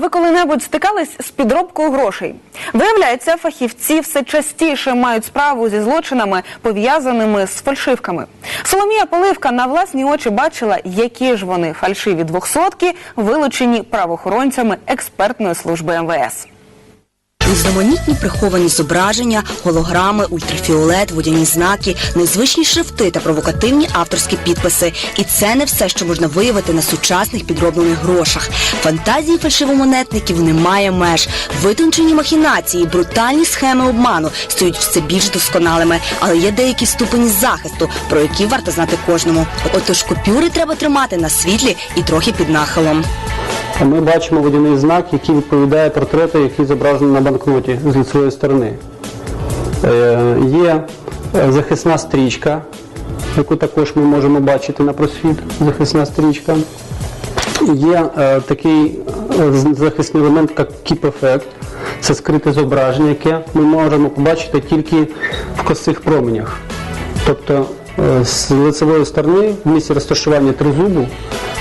ви коли-небудь стикались з підробкою грошей? Виявляється, фахівці все частіше мають справу зі злочинами, пов'язаними з фальшивками. Соломія Поливка на власні очі бачила, які ж вони фальшиві двохсотки, вилучені правоохоронцями експертної служби МВС. Різноманітні приховані зображення, голограми, ультрафіолет, водяні знаки, незвичні шрифти та провокативні авторські підписи. І це не все, що можна виявити на сучасних підроблених грошах. Фантазії фальшивомонетників немає меж. Витончені махінації, брутальні схеми обману стають все більш досконалими, але є деякі ступені захисту, про які варто знати кожному. Отож купюри треба тримати на світлі і трохи під нахилом. Ми бачимо водяний знак, який відповідає портрету, який зображений на банкноті з лицевої сторони. Е, Є е, захисна стрічка, яку також ми можемо бачити на просвіт. Захисна стрічка. Є е, такий захисний елемент, як кіп-ефект. Це скрите зображення, яке ми можемо побачити тільки в косих променях. Тобто з лицевої сторони в місці розташування тризубу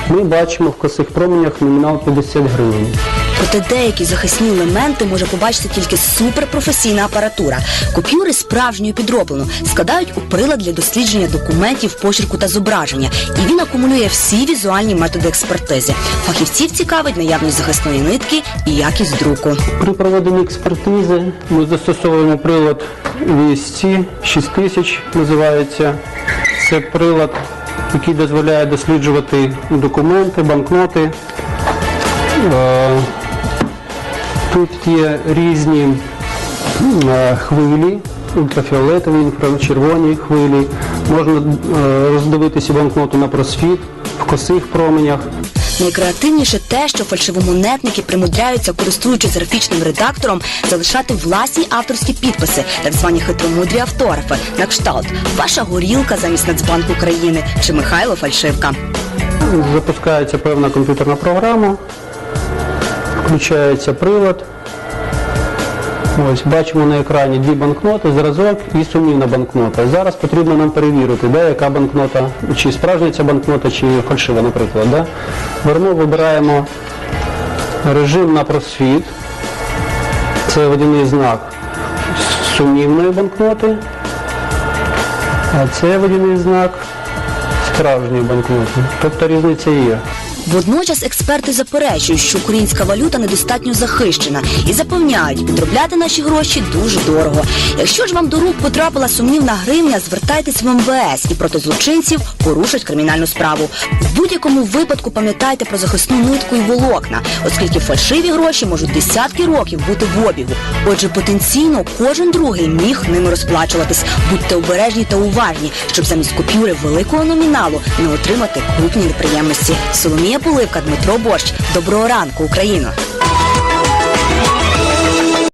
ми бачимо в косих променях номінал 50 гривень. Проте деякі захисні елементи може побачити тільки суперпрофесійна апаратура. Купюри справжньою підроблено складають у прилад для дослідження документів, почерку та зображення, і він акумулює всі візуальні методи експертизи. Фахівців цікавить наявність захисної нитки і якість друку. При проведенні експертизи ми застосовуємо прилад VSC 6000 називається. Це прилад, який дозволяє досліджувати документи, банкноти. Е, Тут є різні е, хвилі, ультрафіолетові, інфрачервоні хвилі. Можна е, роздивитися банкноту на просвіт в косих променях. Найкреативніше те, що фальшивомонетники примудряються, користуючись графічним редактором, залишати власні авторські підписи, так звані хитромудрі автографи, на кшталт Ваша горілка замість Нацбанку України чи Михайло Фальшивка. Запускається певна комп'ютерна програма, включається прилад. Ось бачимо на екрані дві банкноти, зразок і сумнівна банкнота. Зараз потрібно нам перевірити, да, яка банкнота, чи справжня ця банкнота, чи фальшива, наприклад. Да. Верно вибираємо режим на просвіт. Це водяний знак сумнівної банкноти. А це водяний знак справжньої банкноти. Тобто різниця є. Водночас експерти заперечують, що українська валюта недостатньо захищена і запевняють, підробляти наші гроші дуже дорого. Якщо ж вам до рук потрапила сумнівна гривня, звертайтесь в МВС і проти злочинців порушать кримінальну справу. В будь-якому випадку пам'ятайте про захисну нитку і волокна, оскільки фальшиві гроші можуть десятки років бути в обігу. Отже, потенційно кожен другий міг ними розплачуватись. Будьте обережні та уважні, щоб замість купюри великого номіналу не отримати крупні неприємності. Соломія Поливка, Дмитро Борщ. Доброго ранку, Україно!